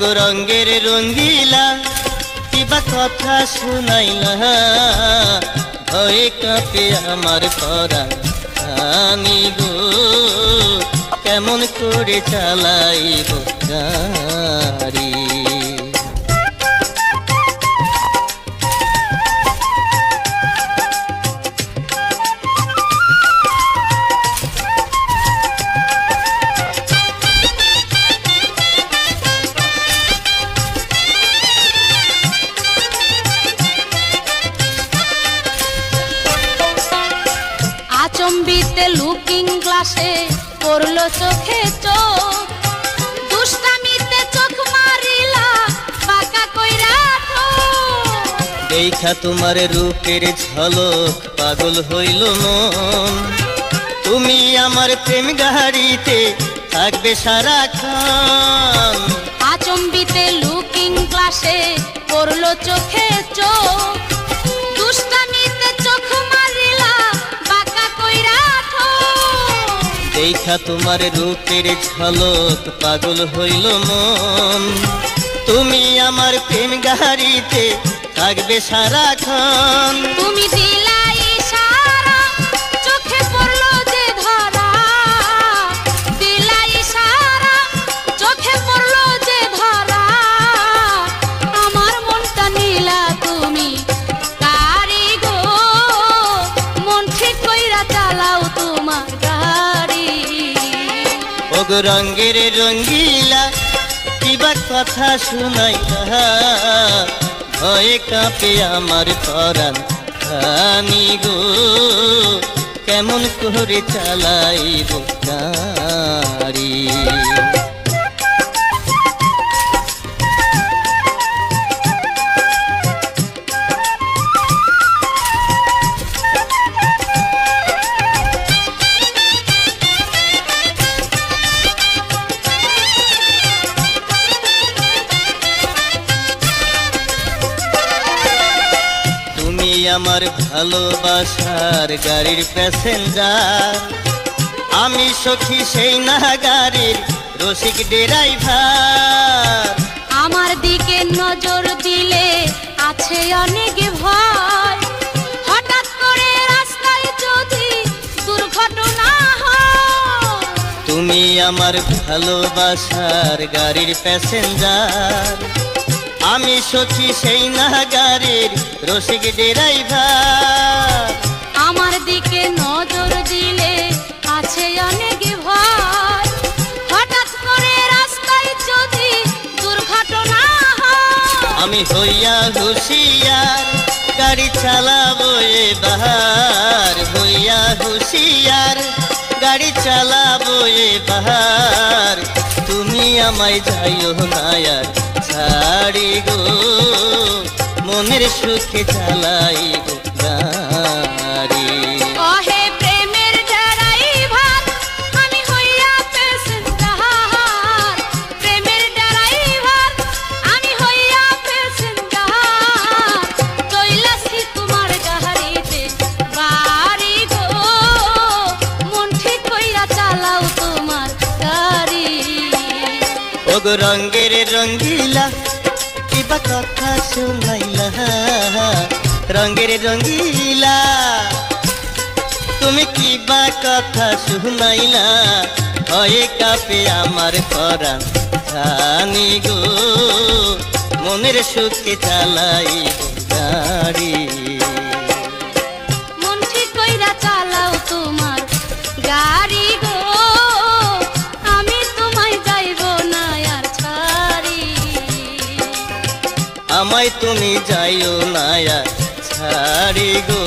ওগো রঙ্গের রঙ্গিলা, কিবা কথা শুনাইলা। ভয়ে কাঁপে আমার পরা গো কেমন করে চালাইব গাড়ি? আচম্বিতে লুকিং গ্লাসে পড়ল চোখে চোখ। দুষ্টামিতে চোখ মারিলা পাকা কইরা। দেখা তোমার রূপের ঝলক পাগল হইল মন। তুমি আমার প্রেম গাড়িতে থাকবে সারাক্ষণ। আচম্বিতে লুকিং গ্লাসে পড়ল চোখে চোখ। দেখা তোমার রূপের ঝলক, পাগল হইল মন। তুমি আমার প্রেম গাড়িতে থাকবে সারাক্ষণ। তুমি দিলা ওগো রঙ্গের রঙ্গিলা কিবা কথা শুনাই ভয়ে কাঁপে আমার পরাণ আমি গো, কেমন করে চালাইব গাড়ি আমার ভালোবাসার গাড়ির প্যাসেঞ্জার। আমি সখী সেই না গাড়ির রসিক ড্রাইভার। আমার দিকে নজর দিলে আছে অনেক ভয়। হঠাৎ করে রাস্তায় যদি দুর্ঘটনা হয়। তুমি আমার ভালোবাসার গাড়ির প্যাসেঞ্জার। আমি সখী সেই না গাড়ির রসিক ড্রাইভার আমার দিকে নজর দিলে আছে অনেক ভয়। হঠাৎ করে রাস্তায় যদি দুর্ঘটনা হয়। আমি হইয়া হুশিয়ার গাড়ি চালাবো এবার হইয়া হুশিয়ার গাড়ি চালাবো এবার তুমি আমায় যাইও না আর ছাড়ি গো মনের সুখে চালাই গো। গাড়ি ওগো রঙ্গের রঙ্গিলা কিবা কথা শুনাইলা। রঙ্গের রঙ্গিলা তুমি কিবা কথা শুনাইলা। হয়ে কাপে আমার পরাণ জানি গো, মনের সুখে চালাই গাড়ি। আমায় তুমি যাইও নায়া ছাড়ি গো।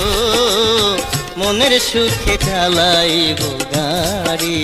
মনের সুখে চালাইব গাড়ি।